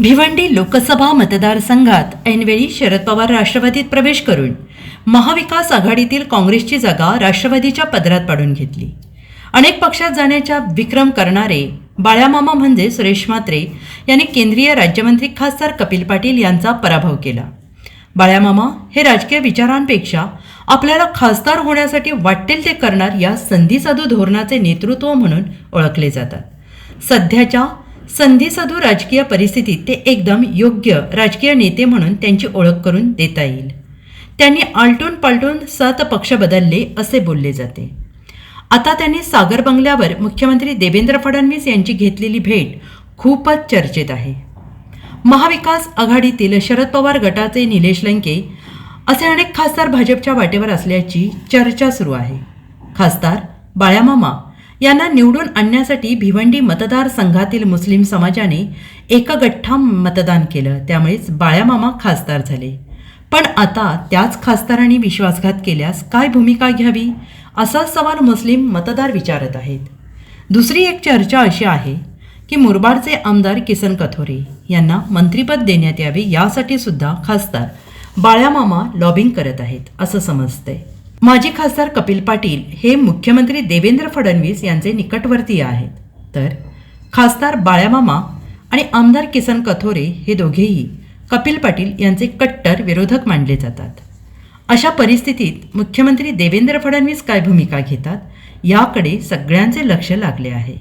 भिवंडी लोकसभा मतदारसंघात ऐनवेळी शरद पवार राष्ट्रवादीत प्रवेश करून महाविकास आघाडीतील काँग्रेसची जागा राष्ट्रवादीच्या पदरात पाडून घेतली. अनेक पक्षात जाण्याच्या विक्रम करणारे बाळ्यामामा म्हणजे सुरेश म्हात्रे यांनी केंद्रीय राज्यमंत्री खासदार कपिल पाटील यांचा पराभव केला. बाळ्यामामा हे राजकीय विचारांपेक्षा आपल्याला खासदार होण्यासाठी वाटेल ते करणार या संधीसाधू धोरणाचे नेतृत्व म्हणून ओळखले जातात. सध्याच्या संधीसाधू राजकीय परिस्थितीत ते एकदम योग्य राजकीय नेते म्हणून त्यांची ओळख करून देता येईल. त्यांनी आलटून पालटून सात पक्ष बदलले असे बोलले जाते. आता त्यांनी सागर बंगल्यावर मुख्यमंत्री देवेंद्र फडणवीस यांची घेतलेली भेट खूपच चर्चेत आहे. महाविकास आघाडीतील शरद पवार गटाचे निलेश लंके असे अनेक खासदार भाजपच्या वाटेवर असल्याची चर्चा सुरू आहे. खासदार बाळ्यामामा यांना निवडून आणण्यासाठी भिवंडी मतदारसंघातील मुस्लिम समाजाने एकगठ्ठा मतदान केलं. त्यामुळेच बाळ्यामामा खासदार झाले. पण आता त्याच खासदारांनी विश्वासघात केल्यास काय भूमिका घ्यावी? असा सवाल मुस्लिम मतदार विचारत आहेत. दुसरी एक चर्चा अशी आहे की मुरबाडचे आमदार किसन कथोरे यांना मंत्रिपद देण्यात यावे यासाठी सुद्धा खासदार बाळ्यामामा लॉबिंग करत आहेत असं समजतंय. माजी खासदार कपिल पाटील हे मुख्यमंत्री देवेंद्र फडणवीस यांचे निकटवर्तीय आहेत. तर खासदार बाळ्यामामा आणि आमदार किसन कथोरे हे दोघेही कपिल पाटील यांचे कट्टर विरोधक मानले जातात. अशा परिस्थितीत मुख्यमंत्री देवेंद्र फडणवीस काय भूमिका घेतात याकडे सगळ्यांचे लक्ष लागले आहे.